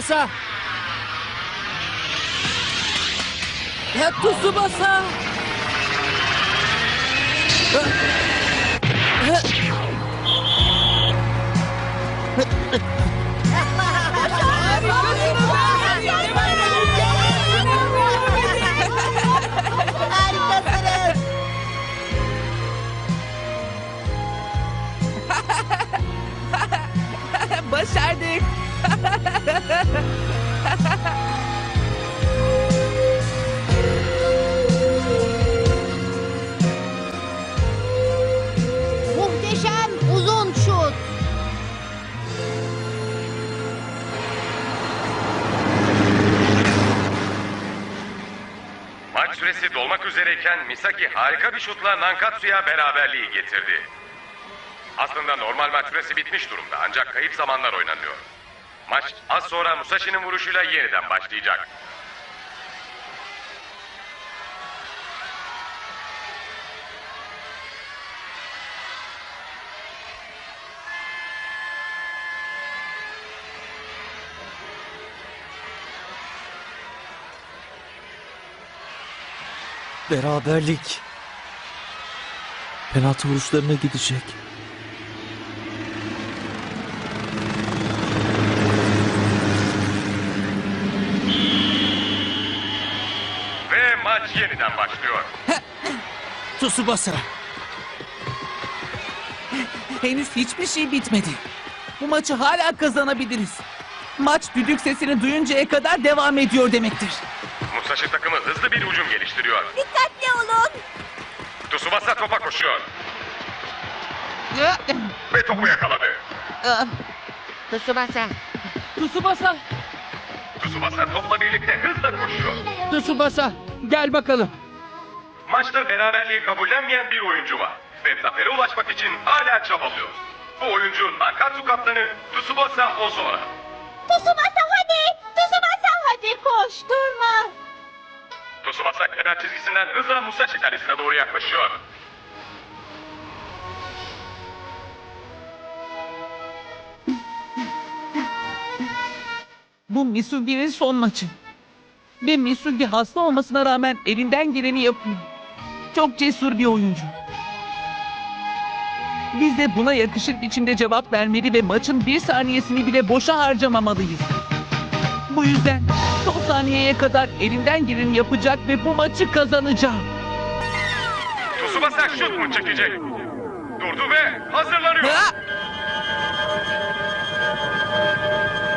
T- Tsubasa. Ya Tsubasa. Harikasınız. Bir şutla Nankatsu'ya beraberliği getirdi. Aslında normal maç süresi bitmiş durumda ancak kayıp zamanlar oynanıyor. Maç az sonra Musashi'nin vuruşuyla yeniden başlayacak. Beraberlik. Penaltı vuruşlarına gidecek. Ve maç yeniden başlıyor. Tsubasa. Henüz hiçbir şey bitmedi. Bu maçı hala kazanabiliriz. Maç düdük sesini duyuncaya kadar devam ediyor demektir. Musashi takımı hızlı bir hücum geliştiriyor. Dikkatli olun. Tsubasa topa koşuyor ve topu yakaladı. Tsubasa. Tsubasa, Tsubasa topla birlikte hızla koşuyor. Tsubasa gel bakalım. Maçta beraberliği kabullenmeyen bir oyuncu var. Ve zafere ulaşmak için hala çabalıyor. Bu oyuncu Nankatsu kaptanı Tsubasa Ozora. Tsubasa hadi. Tsubasa kenar çizgisinden hızla Musashi kalesine doğru yaklaşıyor. Bu Misugi'nin son maçı. Ve Misugi hasta olmasına rağmen elinden geleni yapıyor. Çok cesur bir oyuncu. Biz de buna yakışır biçimde cevap vermeli ve maçın bir saniyesini bile boşa harcamamalıyız. Bu yüzden son saniyeye kadar elinden geleni yapacak ve bu maçı kazanacak. Tsubasa şut mu çekecek? Durdu ve hazırlanıyor. Ha!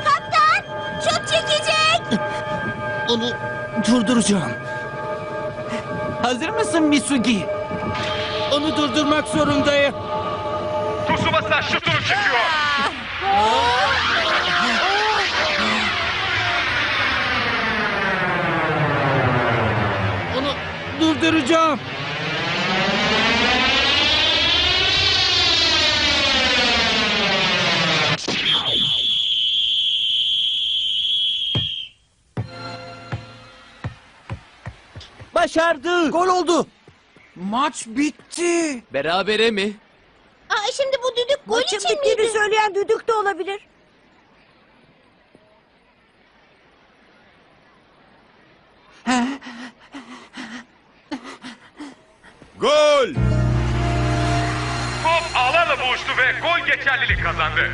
Kaptan şut çekecek. Onu durduracağım. Hazır mısın Misugi? Onu durdurmak zorundayım. Tsubasa şutunu çekiyor. Onu durduracağım. Başardı. Gol oldu. Maç bitti. Berabere mi? Aa, şimdi bu düdük gol Maçın için bittiğini miydi? söyleyen düdük de olabilir. Gol! Top ağlarla boğuştu ve gol geçerlilik kazandı.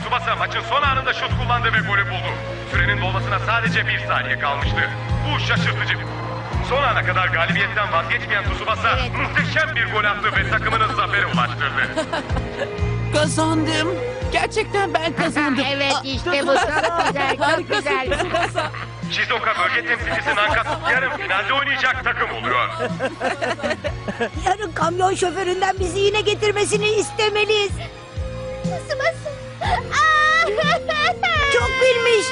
Tsubasa maçın son anında şut kullandı ve golü buldu. Sürenin dolmasına sadece bir saniye kalmıştı. Bu şaşırtıcı. Son ana kadar galibiyetten vazgeçmeyen Tsubasa Evet. muhteşem bir gol attı ve takımını zafere ulaştırdı. Kazandım. Gerçekten ben kazandım. Evet işte bu çok güzel çok güzel. Shizuoka bölge temsilcisi Nankatsu yarın finalde oynayacak takım oluyor. Yarın kamyon şoföründen bizi yine getirmesini istemeliyiz. Tsubasa. Aa! Çok bilmiş.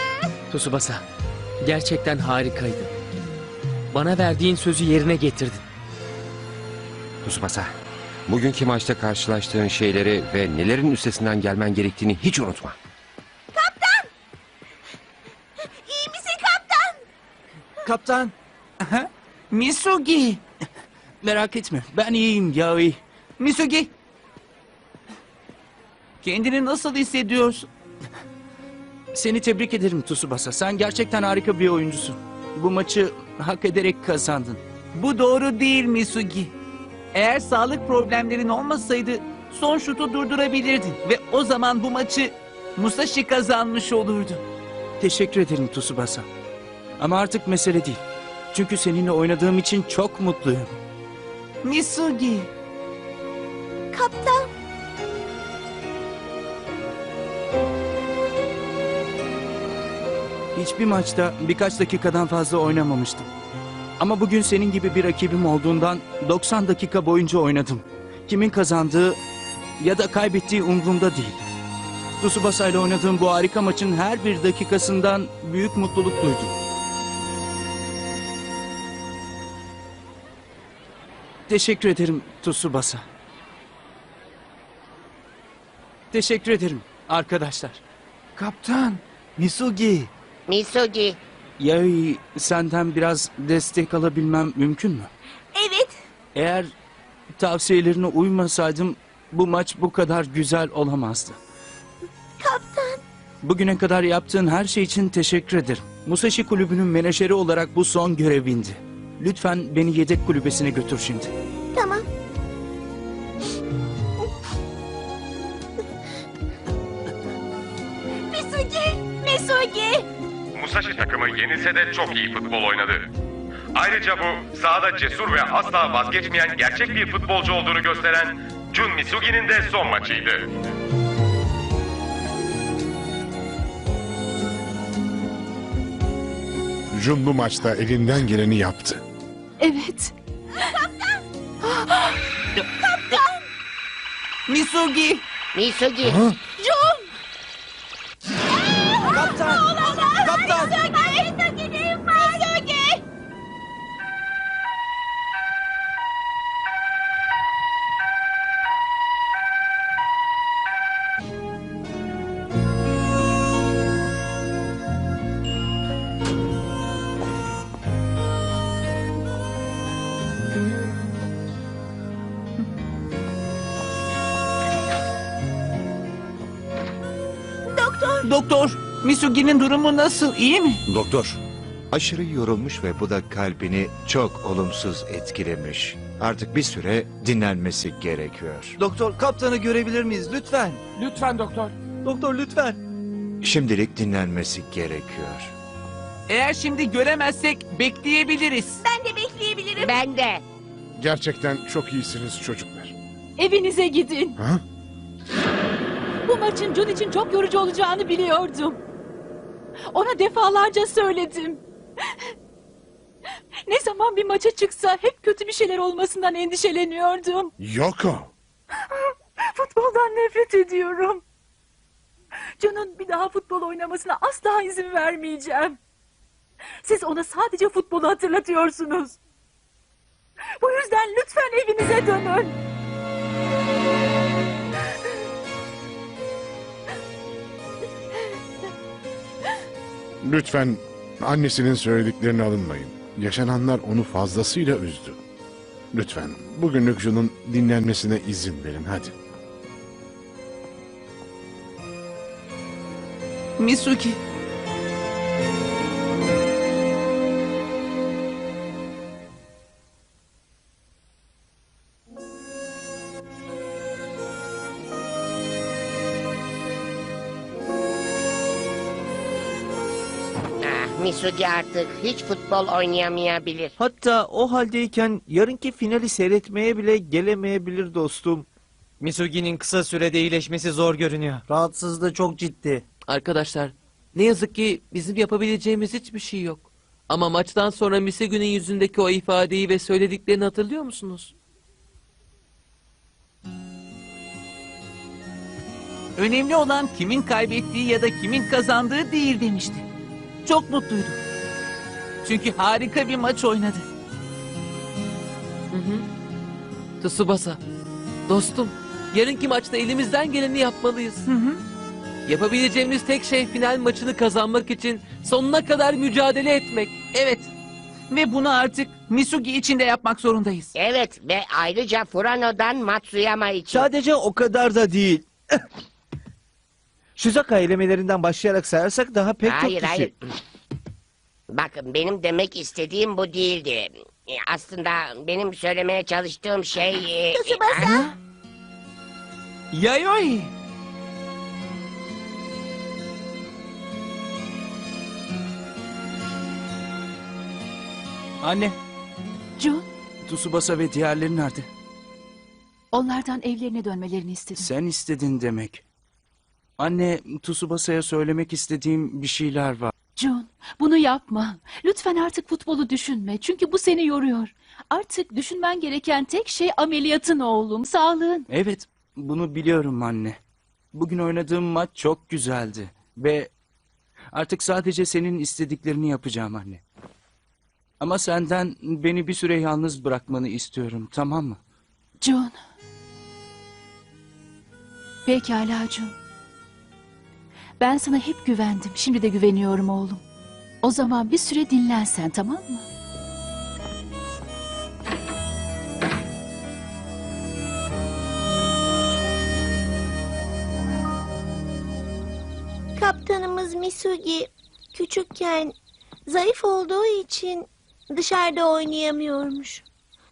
Tsubasa, gerçekten harikaydın. Bana verdiğin sözü yerine getirdin. Tsubasa, bugünkü maçta karşılaştığın şeyleri ve nelerin üstesinden gelmen gerektiğini hiç unutma. İyi misin kaptan? Kaptan, Misugi. merak etme. Ben iyiyim Yavi. Misugi. Kendini nasıl hissediyorsun? Seni tebrik ederim Tsubasa. Sen gerçekten harika bir oyuncusun. Bu maçı hak ederek kazandın. Bu doğru değil Misugi. Eğer sağlık problemlerin olmasaydı son şutu durdurabilirdin. Ve o zaman bu maçı Musashi kazanmış olurdu. Teşekkür ederim Tsubasa. Ama artık mesele değil. Çünkü seninle oynadığım için çok mutluyum. Misugi. Kaptan. Hiçbir maçta birkaç dakikadan fazla oynamamıştım. Ama bugün senin gibi bir rakibim olduğundan 90 dakika boyunca oynadım. Kimin kazandığı ya da kaybettiği umurumda değil. Tsubasa ile oynadığım bu harika maçın her bir dakikasından büyük mutluluk duydum. Teşekkür ederim Tsubasa. Teşekkür ederim arkadaşlar. Kaptan. Misugi. Misugi. Yay senden biraz destek alabilmem mümkün mü? Evet. Eğer tavsiyelerine uymasaydım bu maç bu kadar güzel olamazdı. Kaptan. Bugüne kadar yaptığın her şey için teşekkür ederim. Musashi kulübünün menajeri olarak bu son görevindi. Lütfen beni yedek kulübesine götür şimdi. Tamam. Misugi. Misugi. Musashi takımı yenilse de çok iyi futbol oynadı. Ayrıca bu sahada cesur ve asla vazgeçmeyen gerçek bir futbolcu olduğunu gösteren Jun Misugi'nin de son maçıydı. Jun bu maçta elinden geleni yaptı. Evet. Misugi. Misugi. Ha? Doktor, Misugi'nin durumu nasıl? İyi mi? Doktor, aşırı yorulmuş ve bu da kalbini çok olumsuz etkilemiş. Artık bir süre dinlenmesi gerekiyor. Doktor kaptanı görebilir miyiz lütfen? Lütfen doktor. Doktor lütfen. Şimdilik dinlenmesi gerekiyor. Eğer şimdi göremezsek bekleyebiliriz. Ben de bekleyebilirim. Ben de. Gerçekten çok iyisiniz çocuklar. Evinize gidin. Ha? Bu maçın Jun için çok yorucu olacağını biliyordum. Ona defalarca söyledim. Ne zaman bir maça çıksa hep kötü bir şeyler olmasından endişeleniyordum. Yoko. Futboldan nefret ediyorum. Jun'un bir daha futbol oynamasına asla izin vermeyeceğim. Siz ona sadece futbolu hatırlatıyorsunuz. Bu yüzden lütfen evinize dönün. Lütfen annesinin söylediklerini alınmayın. Yaşananlar onu fazlasıyla üzdü. Lütfen bugünlük Jun'un dinlenmesine izin verin hadi. Misugi. Misugi artık hiç futbol oynayamayabilir. Hatta o haldeyken yarınki finali seyretmeye bile gelemeyebilir dostum. Misugi'nin kısa sürede iyileşmesi zor görünüyor. Rahatsızlığı çok ciddi. Arkadaşlar, ne yazık ki bizim yapabileceğimiz hiçbir şey yok. Ama maçtan sonra Misugi'nin yüzündeki o ifadeyi ve söylediklerini hatırlıyor musunuz? Önemli olan kimin kaybettiği ya da kimin kazandığı değil demişti. Çok mutluydu. Çünkü harika bir maç oynadı. Hı hı. Tsubasa, dostum, yarınki maçta elimizden geleni yapmalıyız. Hı hı. Yapabileceğimiz tek şey final maçını kazanmak için sonuna kadar mücadele etmek. Evet, Ve bunu artık Misugi için de yapmak zorundayız. Evet ve ayrıca Furano'dan Matsuyama için. Sadece o kadar da değil. Shizaka elemelerinden başlayarak sayarsak daha pek hayır çok kişi. hayır. Bakın benim demek istediğim bu değildi. E, Aslında benim söylemeye çalıştığım şey... e, Tsubasa. Yayoi. Anne, Jun, Tsubasa ve diğerleri nerede? onlardan evlerine dönmelerini istedim. Sen istedin demek. Anne, Tsubasa'ya söylemek istediğim bir şeyler var. Jun, bunu yapma. Lütfen artık futbolu düşünme. Çünkü bu seni yoruyor. Artık düşünmen gereken tek şey ameliyatın oğlum, sağlığın. Evet, bunu biliyorum anne. Bugün oynadığım maç çok güzeldi. Ve artık sadece senin istediklerini yapacağım anne. Ama senden beni bir süre yalnız bırakmanı istiyorum, tamam mı? Jun. Pekala Jun. Ben sana hep güvendim. Şimdi de güveniyorum oğlum. O zaman bir süre dinlen sen tamam mı? Kaptanımız Misugi küçükken zayıf olduğu için dışarıda oynayamıyormuş.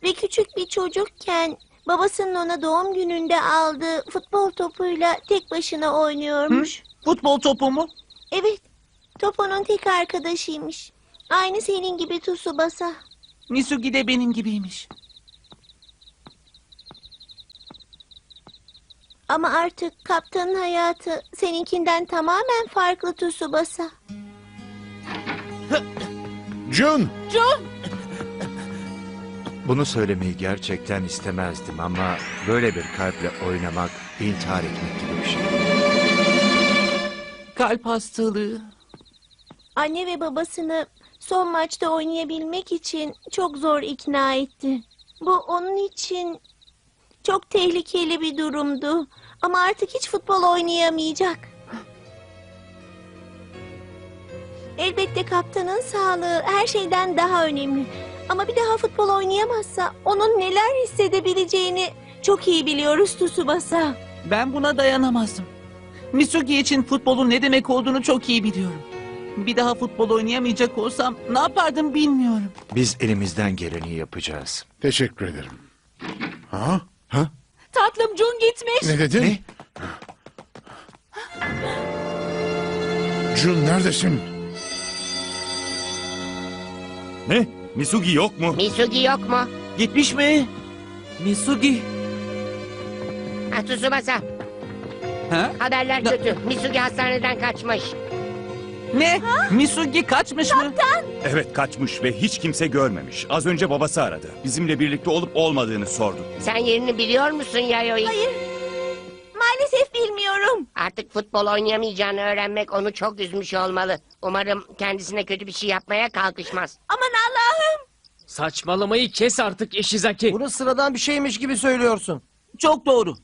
Ve küçük bir çocukken babasının ona doğum gününde aldığı futbol topuyla tek başına oynuyormuş. Futbol topu mu? Evet, top onun tek arkadaşıymış. Aynı senin gibi Tsubasa. Misugi de benim gibiymiş. Ama artık kaptanın hayatı seninkinden tamamen farklı Tsubasa. Jun! Bunu söylemeyi gerçekten istemezdim ama böyle bir kalple oynamak intihar etmek gibi bir şey. Kalp hastalığı. Anne ve babasını son maçta oynayabilmek için çok zor ikna etti. Bu onun için çok tehlikeli bir durumdu. Ama artık hiç futbol oynayamayacak. Elbette kaptanın sağlığı her şeyden daha önemli. Ama bir daha futbol oynayamazsa onun neler hissedebileceğini çok iyi biliyoruz Tsubasa. Ben buna dayanamazdım. Misugi için futbolun ne demek olduğunu çok iyi biliyorum. Bir daha futbol oynayamayacak olsam ne yapardım bilmiyorum. Biz elimizden geleni yapacağız. Teşekkür ederim. Ha? Ha? Tatlım Jun gitmiş. Ne dedin? Jun neredesin? Ne? Misugi yok mu? Misugi yok mu? Gitmiş mi? Misugi. Ha, Tsubasa. Ha? Haberler kötü. Misugi hastaneden kaçmış. Ne? Misugi kaçmış mı? Evet kaçmış ve hiç kimse görmemiş. Az önce babası aradı. Bizimle birlikte olup olmadığını sordu. Sen yerini biliyor musun Yayoi? Hayır. Maalesef bilmiyorum. Artık futbol oynayamayacağını öğrenmek onu çok üzmüş olmalı. Umarım kendisine kötü bir şey yapmaya kalkışmaz. Aman Allah'ım. Saçmalamayı kes artık Ishizaki. Bunu sıradan bir şeymiş gibi söylüyorsun. Çok doğru.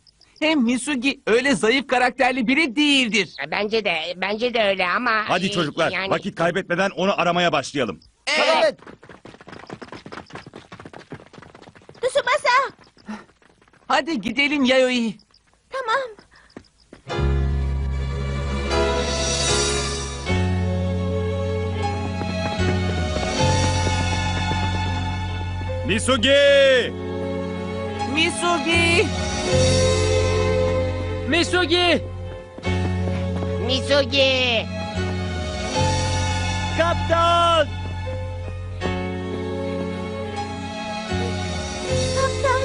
Hem Misugi öyle zayıf karakterli biri değildir. E, Bence de bence de öyle ama... Hadi e, çocuklar yani- vakit kaybetmeden onu aramaya başlayalım. Evet. Tsubasa. Hadi gidelim Yayoi. Tamam. Misugi! Misugi! Misugi! Misugi! Kaptan! Kaptan.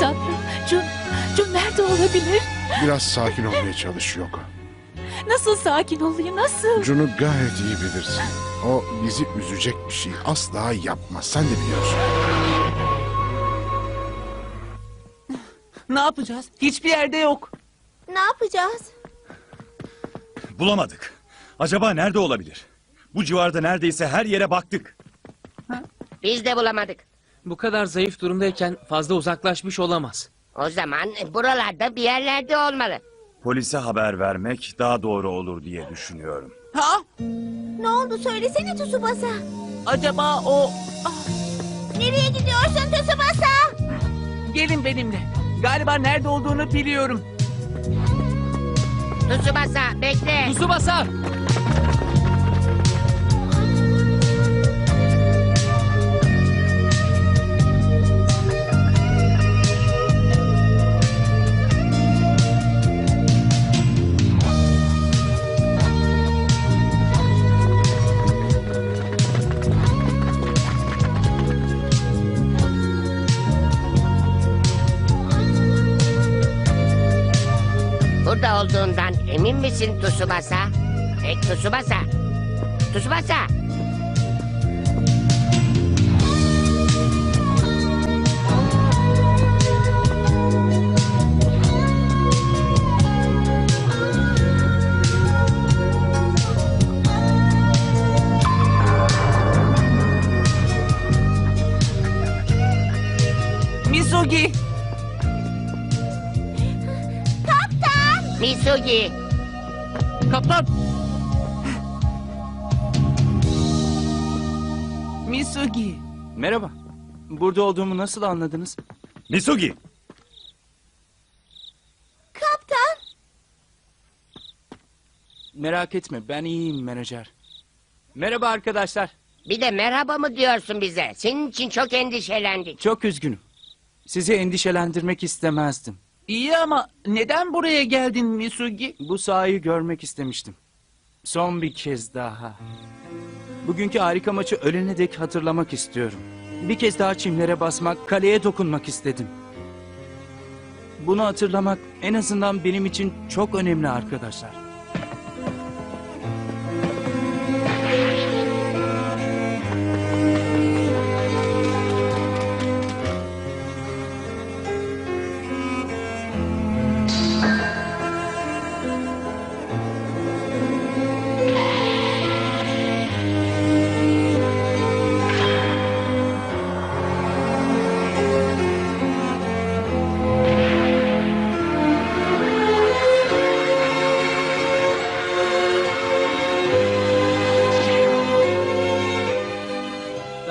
Tatlım Jun, Jun nerede olabilir? Biraz sakin olmaya çalış Yoko. Nasıl sakin olayım nasıl? Jun'u gayet iyi bilirsin. O bizi üzecek bir şey asla yapmaz. Sen de biliyorsun. Ne yapacağız? Hiçbir yerde yok. Ne yapacağız? Bulamadık. Acaba nerede olabilir? Bu civarda neredeyse her yere baktık. Biz de bulamadık. Bu kadar zayıf durumdayken fazla uzaklaşmış olamaz. O zaman buralarda bir yerlerde olmalı. Polise haber vermek daha doğru olur diye düşünüyorum. Ha? Ne oldu söylesene Tsubasa. Acaba o... Nereye gidiyorsun Tsubasa? Gelin benimle. Galiba nerede olduğunu biliyorum. Tsubasa bekle. Tsubasa! Olduğundan emin misin Tsubasa? E, Tsubasa. Tsubasa. Misugi! Misugi. Kaptan! Misugi! Merhaba. Burada olduğumu nasıl anladınız? Misugi! Kaptan. Merak etme ben iyiyim menajer. Merhaba arkadaşlar. Bir de merhaba mı diyorsun bize? Senin için çok endişelendik. Çok üzgünüm. Sizi endişelendirmek istemezdim. İyi ama neden buraya geldin Misugi? Bu sahayı görmek istemiştim. Son bir kez daha. Bugünkü harika maçı ölene dek hatırlamak istiyorum. Bir kez daha çimlere basmak, kaleye dokunmak istedim. Bunu hatırlamak en azından benim için çok önemli arkadaşlar.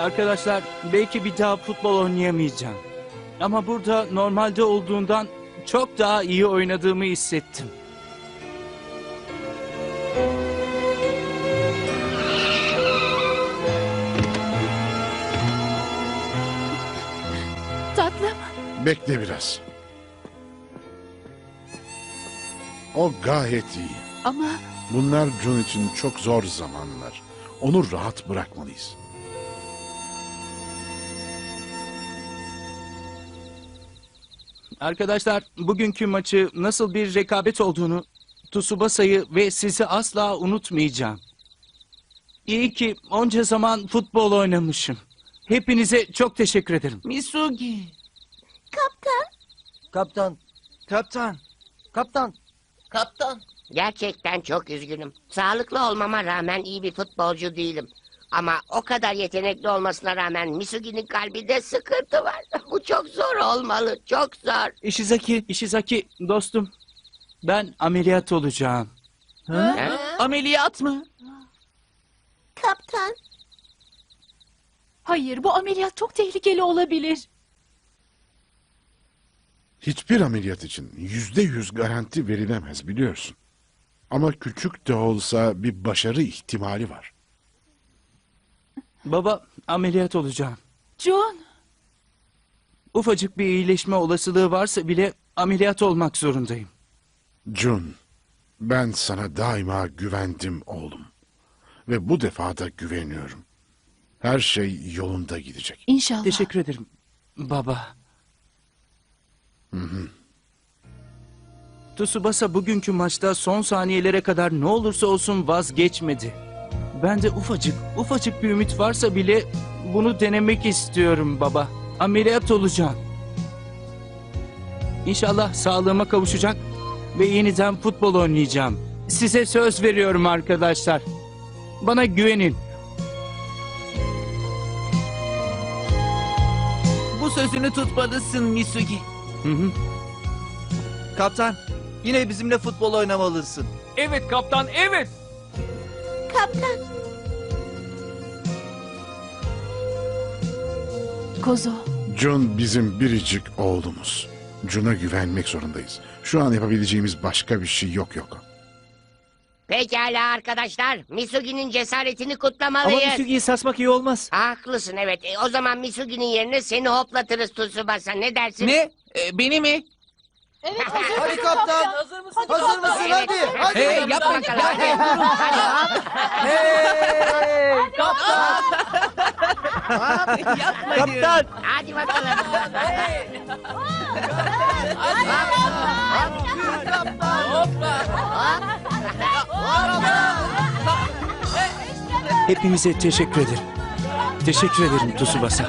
Arkadaşlar belki bir daha futbol oynayamayacağım. Ama burada normalde olduğundan çok daha iyi oynadığımı hissettim. Tatlım. Bekle biraz. O gayet iyi. Ama Bunlar Jun için çok zor zamanlar. Onu rahat bırakmalıyız. Arkadaşlar bugünkü maçı nasıl bir rekabet olduğunu, Tsubasa'yı ve sizi asla unutmayacağım. İyi ki onca zaman futbol oynamışım. Hepinize çok teşekkür ederim. Misugi! Kaptan. Kaptan. Kaptan. Kaptan. Kaptan. Gerçekten çok üzgünüm. Sağlıklı olmama rağmen iyi bir futbolcu değilim. Ama o kadar yetenekli olmasına rağmen Misugi'nin kalbinde sıkıntı var. Bu çok zor olmalı, çok zor. Ishizaki, Ishizaki dostum. Ben ameliyat olacağım. Ha? Ameliyat mı? Kaptan. hayır bu ameliyat çok tehlikeli olabilir. Hiçbir ameliyat için yüzde yüz garanti verilemez biliyorsun. Ama küçük de olsa bir başarı ihtimali var. Baba ameliyat olacağım. John. Ufacık bir iyileşme olasılığı varsa bile ameliyat olmak zorundayım. Jun, ben sana daima güvendim oğlum. Ve bu defa da güveniyorum. Her şey yolunda gidecek. İnşallah. Teşekkür ederim baba. Tsubasa bugünkü maçta son saniyelere kadar ne olursa olsun vazgeçmedi. Ben de ufacık, ufacık bir ümit varsa bile bunu denemek istiyorum baba. Ameliyat olacağım. İnşallah sağlığıma kavuşacak ve yeniden futbol oynayacağım. Size söz veriyorum arkadaşlar. Bana güvenin. Bu sözünü tutmalısın Misugi. Hı hı. Kaptan. Yine bizimle futbol oynamalısın. Evet kaptan, evet kaptan. Kozo. Jun bizim biricik oğlumuz. Jun'a güvenmek zorundayız. Şu an yapabileceğimiz başka bir şey yok yok. Pekala arkadaşlar. Misugi'nin cesaretini kutlamalıyız. Ama. Misugi'yi sarsmak iyi olmaz. Haklısın evet. E, o zaman Misugi'nin yerine seni hoplatırız Tsubasa. Ne dersin? Ne? E, beni mi? Hadi kaptan. Hazır mısın? Hazır mısın Evet. hadi. Hadi. Hey, Hadi yapma. bakalım, hadi. Hadi hop. Hey. Kaptan! Hadi bakalım. Hepinize teşekkür ederim. Teşekkür ederim Tsubasa.